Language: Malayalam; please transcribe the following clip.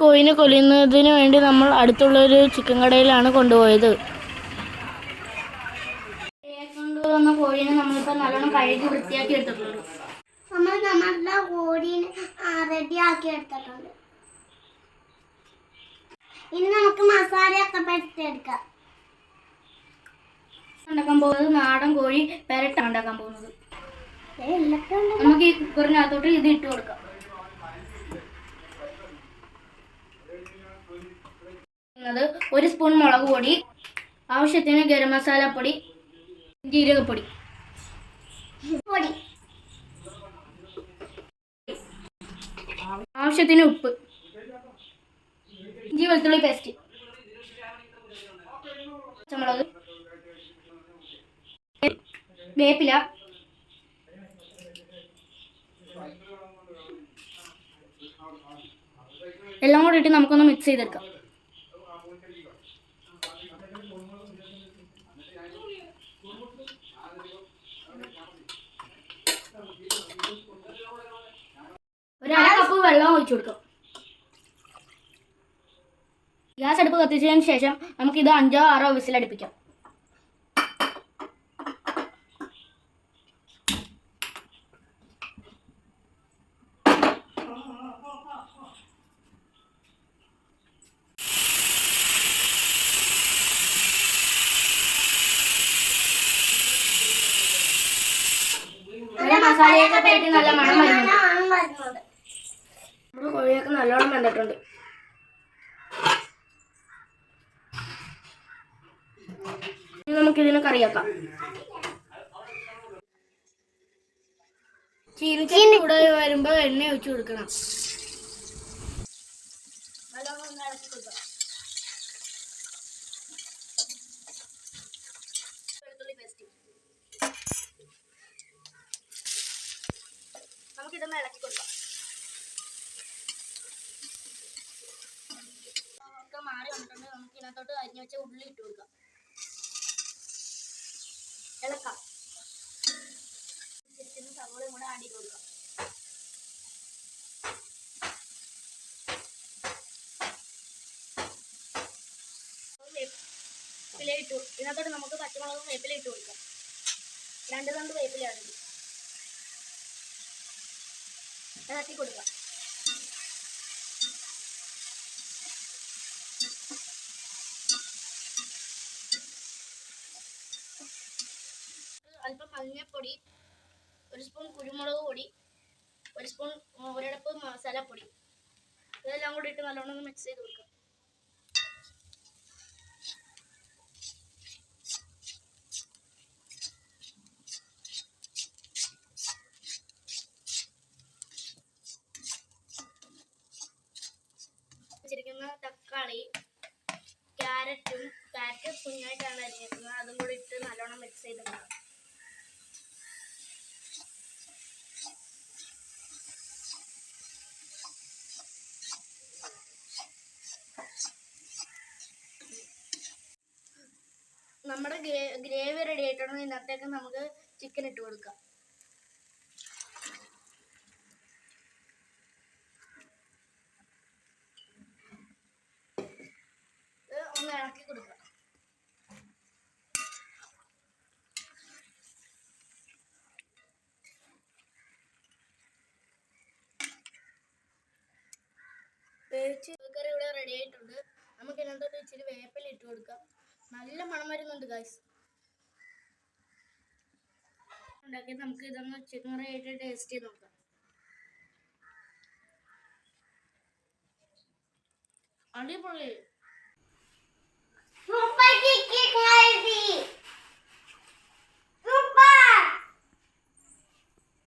കോഴിനെ കൊല്ലുന്നതിന് വേണ്ടി നമ്മൾ അടുത്തുള്ളൊരു ചിക്കൻ കടയിലാണ് കൊണ്ടുപോയത്. കൊണ്ടുവന്ന കോഴിനെ നമ്മളിപ്പോൾ നല്ലോണം കഴുകി വൃത്തിയാക്കി എടുത്തിട്ടുണ്ട്. നമ്മൾ നമ്മളുടെ കോഴീനെ റെഡി ആക്കി എടുത്തിട്ടുണ്ട്. ഇനി നമുക്ക് മസാലയൊക്കെ പരത്തിയെടുക്കാം ഉണ്ടാക്കാൻ പോകുന്നത് നാടൻ കോഴി പെരട്ടാണ് ഉണ്ടാക്കാൻ പോകുന്നത്. നമുക്ക് ഈ കുക്കറിനകത്തോട്ട് ഇത് ഇട്ട് കൊടുക്കാം. ഒരു സ്പൂൺ മുളക് പൊടി ആവശ്യത്തിന് ഗരം മസാലപ്പൊടി ജീരകപ്പൊടി. പൊടി. ആവശ്യത്തിന് ഉപ്പ്. ഇഞ്ചി വെളുത്തുള്ളി പേസ്റ്റ്. പച്ചമുളക്. വേപ്പില. എല്ലാം കൂടി ഇട്ട് നമുക്കൊന്ന് മിക്സ് ചെയ്തെടുക്കാം. ഒരു അര കപ്പ് വെള്ളം ഒഴിച്ചു കൊടുക്കാം. ഗ്യാസ് അടുപ്പ് കത്തിച്ചതിന് ശേഷം നമുക്കിത് അഞ്ചോ ആറോ വിസിലടുപ്പിക്കാം നല്ല മസാലയൊക്കെ പേട്ടി നല്ല മണം വരുന്നുണ്ട്. നമ്മുടെ കോഴിയൊക്കെ നല്ലോണം വന്നിട്ടുണ്ട്. നമുക്കിതിനെ കറിയാക്കാം ചീനിച്ചീനി കൂടെ വരുമ്പോ എണ്ണ ഒഴിച്ചു കൊടുക്കണം നല്ലോണം ഒന്ന് ഇളക്കി കൊടുക്കാം വെളുത്തുള്ളി പേസ്റ്റ് നമുക്കിതൊന്ന് ഇളക്കി കൊടുക്കാം. ഒക്കെ മാറി വന്നിട്ടുണ്ട്. നമുക്ക് ഇതിനകത്തോട്ട് അരിഞ്ഞു വെച്ച ഉള്ളി ഇട്ട് കൊടുക്കാം. ഇളക്കാം. ചെറിയ സവോളയും കൂടെ ആടി കൊടുക്കാം. വേപ്പില ഇട്ടു ഇതിനകത്തോട്ട് നമുക്ക് പച്ചമുളകും വേപ്പില ഇട്ട് കൊടുക്കാം. രണ്ട് രണ്ട് വേപ്പില ഇത് ഇളക്കി കൊടുക്കാം അല്പം മഞ്ഞൾപ്പൊടി ഒരു സ്പൂൺ കുരുമുളക് പൊടി ഒരു സ്പൂൺ ഒരടപ്പ് മസാലപ്പൊടി. ഇതെല്ലാം കൂടി ഇട്ട് നല്ലോണം മിക്സ് ചെയ്ത് കൊടുക്കാം. തക്കാളി ക്യാരറ്റും ക്യാരറ്റ് കുഞ്ഞായിട്ടാണ് അരിഞ്ഞിരിക്കുന്നത്. അതും കൂടി ഇട്ട് നല്ലോണം മിക്സ് ചെയ്തെടുക്കാം നമ്മുടെ ഗ്രേവി റെഡി ആയിട്ടുണ്ടെങ്കിൽ ഇന്നത്തേക്ക് നമുക്ക് ചിക്കൻ ഇട്ട് കൊടുക്കാം. വേവിച്ച് കറി ഇവിടെ റെഡി ആയിട്ടുണ്ട്. നമുക്ക് ഇതിനകത്തോട്ട് ഇച്ചിരി വേപ്പില ഇട്ട് കൊടുക്കാം. നല്ല മണം വരുന്നുണ്ട് ഗായ്സ് ഉണ്ടാക്കി നമുക്ക് ഇതൊന്ന് ചിക്കൻ കറി ആയിട്ട് ടേസ്റ്റ് ചെയ്ത് നോക്കാം. അടിപൊളി.